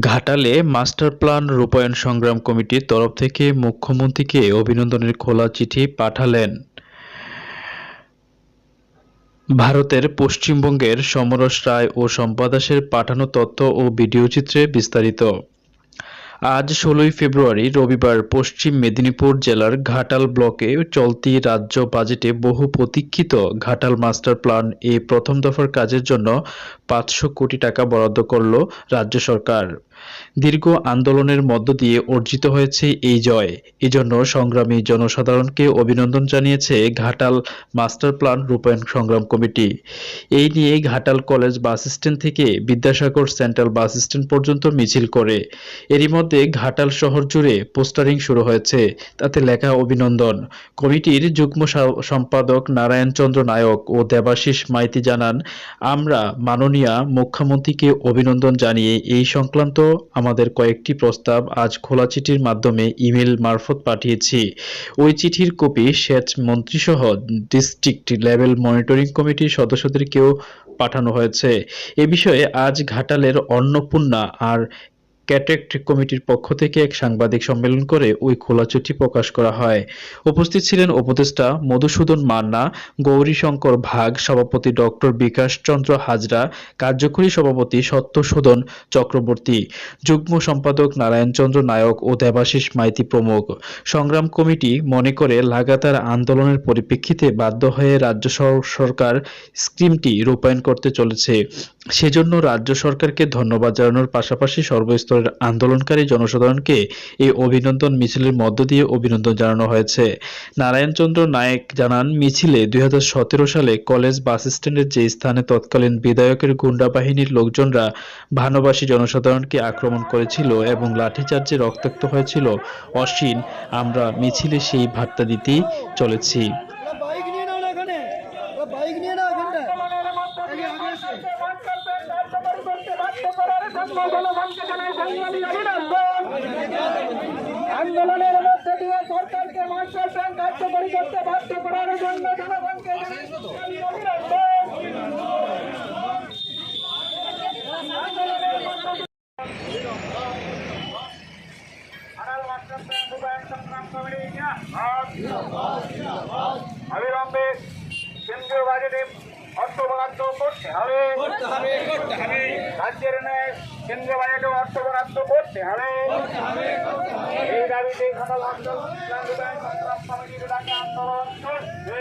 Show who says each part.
Speaker 1: ঘাটালে master plan রূপায়ণ সংগ্রাম কমিটির তরফ থেকে মুখ্যমন্ত্রীকে অভিনন্দনের খোলা চিঠি পাঠালেন। ভারতের পশ্চিমবঙ্গের সমরস রায় ও সম্পাদাসের পাঠানো তথ্য ও ভিডিওচিত্রে বিস্তারিত। আজ ষোলোই ফেব্রুয়ারি, রবিবার পশ্চিম মেদিনীপুর জেলার ঘাটাল ব্লকে চলতি রাজ্য বাজেটে বহু প্রতীক্ষিত ঘাটাল মাস্টার প্ল্যান এ প্রথম দফার কাজের জন্য পাঁচশো কোটি টাকা বরাদ্দ করল রাজ্য সরকার। দীর্ঘ আন্দোলনের মধ্য দিয়ে অর্জিত হয়েছে এই জয়। এজন্য সংগ্রামী জনসাধারণকে অভিনন্দন জানিয়েছে ঘাটাল মাস্টার প্ল্যান রূপায়ণ সংগ্রাম কমিটি। এই নিয়ে ঘাটাল কলেজ বাস স্ট্যান্ড থেকে বিদ্যাসাগর সেন্ট্রাল বাস স্ট্যান্ড পর্যন্ত মিছিল করে। এরই মধ্যে ঘাটাল শহর জুড়ে পোস্টারিং শুরু হয়েছে, তাতে লেখা অভিনন্দন। কমিটির যুগ্ম সম্পাদক নারায়ণ চন্দ্র নায়ক ও দেবাশিস মাইতি জানান, আমরা মাননীয় মুখ্যমন্ত্রীকে অভিনন্দন জানিয়ে এই সংক্রান্ত আমাদের কয়েকটি প্রস্তাব আজ খোলা চিঠির মাধ্যমে ইমেল মারফত পাঠিয়েছি। ওই চিঠির কপি সেচ মন্ত্রীসহ ডিস্ট্রিক্ট লেভেল মনিটরিং কমিটির সদস্যদেরকেও পাঠানো হয়েছে। এ বিষয়ে আজ ঘাটালের অন্নপূর্ণা আর ক্যাটেক্ট কমিটির পক্ষ থেকে এক সাংবাদিক সম্মেলন করে ওই খোলা চিঠি প্রকাশ করা হয়। উপস্থিত ছিলেন উপদেষ্টা মধুসূদন মান্না, গৌরীশঙ্কর ভাগ, সভাপতি ডক্টর বিকাশ চন্দ্র হাজরা, কার্যকরী সভাপতি সত্যশোধন চক্রবর্তী, যুগ্ম সম্পাদক নারায়ণচন্দ্র নায়ক ও দেবাশিস মাইতি প্রমুখ। সংগ্রাম কমিটি মনে করে লাগাতার আন্দোলনের পরিপ্রেক্ষিতে বাধ্য হয়ে রাজ্য সরকার স্কিমটি রূপায়ণ করতে চলেছে। সেজন্য রাজ্য সরকারকে ধন্যবাদ জানানোর পাশাপাশি সর্বস্তরের আন্দোলনকারী জনসাধারণকে এই অভিনন্দন মিছিলের মধ্য দিয়ে অভিনন্দন জানানো হয়েছে। নারায়ণচন্দ্র নায়েক জানান, মিছিলে দুই হাজার সতেরো সালে কলেজ বাস স্ট্যান্ডের যে স্থানে তৎকালীন বিধায়কের গুন্ডা বাহিনীর লোকজনরা ভানবাসী জনসাধারণকে আক্রমণ করেছিল এবং লাঠিচার্জে রক্তাক্ত হয়েছিল, অশ্বিন, আমরা মিছিলে সেই বার্তা দিতেই চলেছি।
Speaker 2: আন্দোলনের মধ্যে দিয়ে সরকারকে মাস্টার প্ল্যান কার্যকরী করতে বাধ্য করার জন্য জনগণকে জানাই অভিনন্দন। আড়াল মাস্টার প্ল্যান রূপায়ণ সংগ্রাম কমিটি জিন্দাবাদ। অবিলম্বে কেন্দ্রীয় বাজেটে অর্থ বরাদ্দ করতে হবে। রাজ্যের ন্যায় কেন্দ্রীয় বাজেটে অর্থ বরাদ্দ করতে হবে এই দাবিতে ঘাটাল অঞ্চল আন্দোলন চলছে।